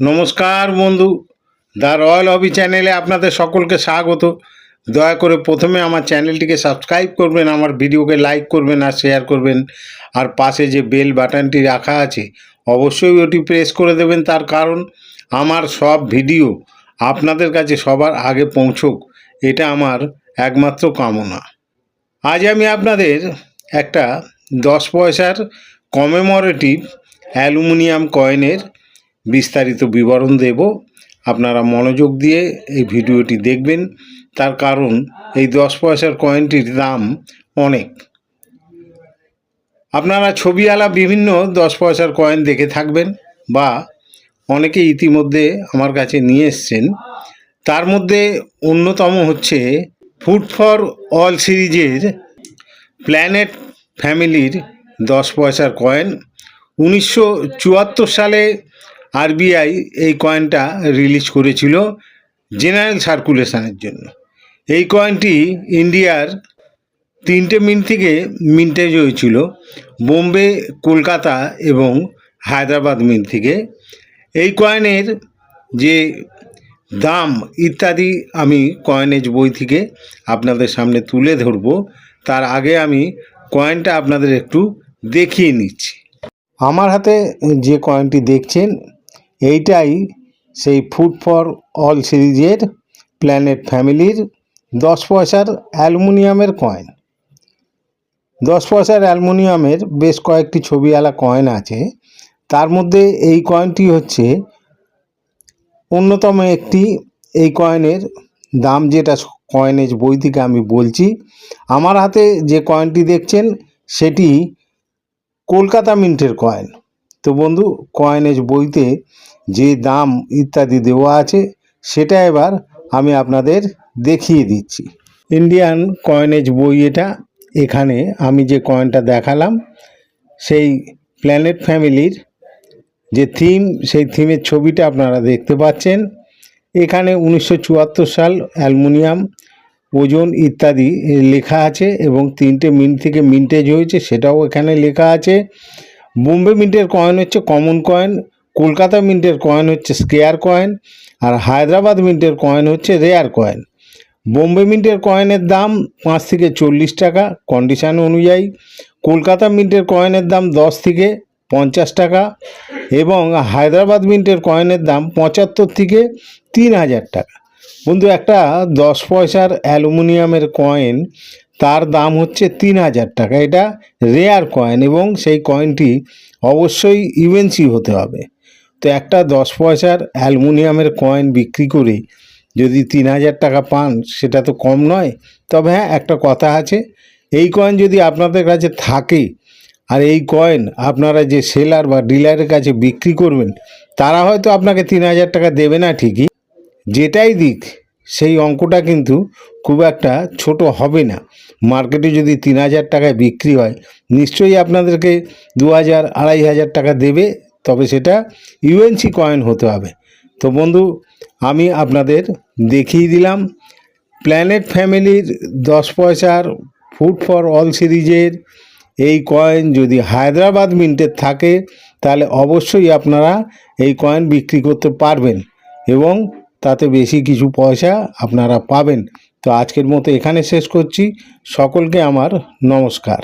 নমস্কার বন্ধু, the royal হবি চ্যানেলে আপনাদের সকলকে স্বাগত। দয়া করে প্রথমে আমার চ্যানেলটিকে সাবস্ক্রাইব করবেন, আমার ভিডিওকে লাইক করবেন আর শেয়ার করবেন। আর পাশে যে বেল বাটনটি রাখা আছে, অবশ্যই ওটি প্রেস করে দেবেন। তার কারণ, আমার সব ভিডিও আপনাদের কাছে সবার আগে পৌঁছুক। এটা আমার একমাত্র কামনা। আজ আমি আপনাদের একটা দশ পয়সার কমেমোরেটিভ অ্যালুমিনিয়াম কয়েনের বিস্তারিত বিবরণ দেব। আপনারা মনোযোগ দিয়ে এই ভিডিওটি দেখবেন। তার কারণ এই দশ পয়সার কয়েনটির দাম অনেক। আপনারা ছবিওয়ালা বিভিন্ন দশ পয়সার কয়েন দেখে থাকবেন বা অনেকে ইতিমধ্যে আমার কাছে নিয়ে এসছেন। তার মধ্যে অন্যতম হচ্ছে ফুড ফর অল সিরিজের প্ল্যানেট ফ্যামিলির দশ পয়সার কয়েন। উনিশশো চুয়াত্তর সালে আরবিআই এই কয়েনটা রিলিজ করেছিল জেনারেল সার্কুলেশনের জন্য। এই কয়েনটি ইন্ডিয়ার তিনটে মিন্ট থেকে মিন্টেজ হয়েছিল, বোম্বে, কলকাতা এবং হায়দ্রাবাদ মিন্ট থেকে। এই কয়েনের যে দাম ইত্যাদি আমি কয়েনেজ বই থেকে আপনাদের সামনে তুলে ধরব, তার আগে আমি কয়েনটা আপনাদের একটু দেখিয়ে নিচ্ছি। আমার হাতে যে কয়েনটি দেখছেন এইটাই সেই ফুড ফর অল সিরিজের প্ল্যানেট ফ্যামিলির দশ পয়সার অ্যালুমিনিয়ামের কয়েন দশ পয়সার অ্যালুমিনিয়ামের বেশ কয়েকটি ছবিওয়ালা কয়েন আছে। তার মধ্যে এই কয়েনটি হচ্ছে অন্যতম একটি এই কয়েনের দাম যেটা কয়েনেজ বই থেকে আমি বলছি। আমার হাতে যে কয়েনটি দেখছেন, সেটি কলকাতা মিন্টের কয়েন তো বন্ধু কয়েনেজ বইতে যে দাম ইত্যাদি দেওয়া আছে, সেটা এবার আমি আপনাদের দেখিয়ে দিচ্ছি। ইন্ডিয়ান কয়েনেজ বই এটা, এখানে আমি যে কয়েনটা দেখালাম, সেই প্ল্যানেট ফ্যামিলির যে থিম সেই থিমের ছবিটা আপনারা দেখতে পাচ্ছেন। এখানে উনিশশো চুয়াত্তর সাল অ্যালুমিনিয়াম, ওজন ইত্যাদি লেখা আছে এবং তিনটে মিন্ট থেকে মিন্টেজ হয়েছে, সেটাও এখানে লেখা আছে। বোম্বে মিন্টের কয়েন হচ্ছে কমন কয়েন কলকাতা মিন্টের কয়েন হচ্ছে স্কেয়ার কয়েন আর হায়দ্রাবাদ মিন্টের কয়েন হচ্ছে রেয়ার কয়েন বোম্বে মিন্টের কয়েনের দাম পাঁচ থেকে চল্লিশ টাকা কন্ডিশান অনুযায়ী। কলকাতা মিন্টের কয়েনের দাম দশ থেকে পঞ্চাশ টাকা এবং হায়দ্রাবাদ মিন্টের কয়েনের দাম পঁচাত্তর থেকে তিন হাজার টাকা। বন্ধু, একটা দশ পয়সার অ্যালুমিনিয়ামের কয়েন তার দাম হচ্ছে তিন হাজার টাকা। এটা রেয়ার কয়েন এবং সেই কয়েনটি অবশ্যই ইউএনসি হতে হবে। তো একটা দশ পয়সার অ্যালুমিনিয়ামের কয়েন বিক্রি করে যদি তিন হাজার টাকা পান, সেটা তো কম নয়। তবে হ্যাঁ একটা কথা আছে, এই কয়েন যদি আপনাদের কাছে থাকে, আর এই কয়েন আপনারা যে সেলার বা ডিলারের কাছে বিক্রি করবেন, তারা হয়তো আপনাকে তিন হাজার টাকা দেবে না ঠিকই। যেটাই দিক সেই অঙ্কটা কিন্তু খুব একটা ছোট হবে না। মার্কেটে যদি তিন হাজার টাকায় বিক্রি হয়, নিশ্চয়ই আপনাদেরকে দু হাজার, আড়াই হাজার টাকা দেবে, তবে সেটা ইউএনসি কয়েন হতে হবে। তো বন্ধু, আমি আপনাদের দেখিয়ে দিলাম প্ল্যানেট ফ্যামিলির দশ পয়সার ফুড ফর অল সিরিজের এই কয়েন যদি হায়দ্রাবাদ মিন্টের থাকে, তাহলে অবশ্যই আপনারা এই কয়েন বিক্রি করতে পারবেন এবং তাতে বেশি কিছু পয়সা আপনারা পাবেন। তো আজকের মতো এখানে শেষ করছি। সকলকে আমার নমস্কার।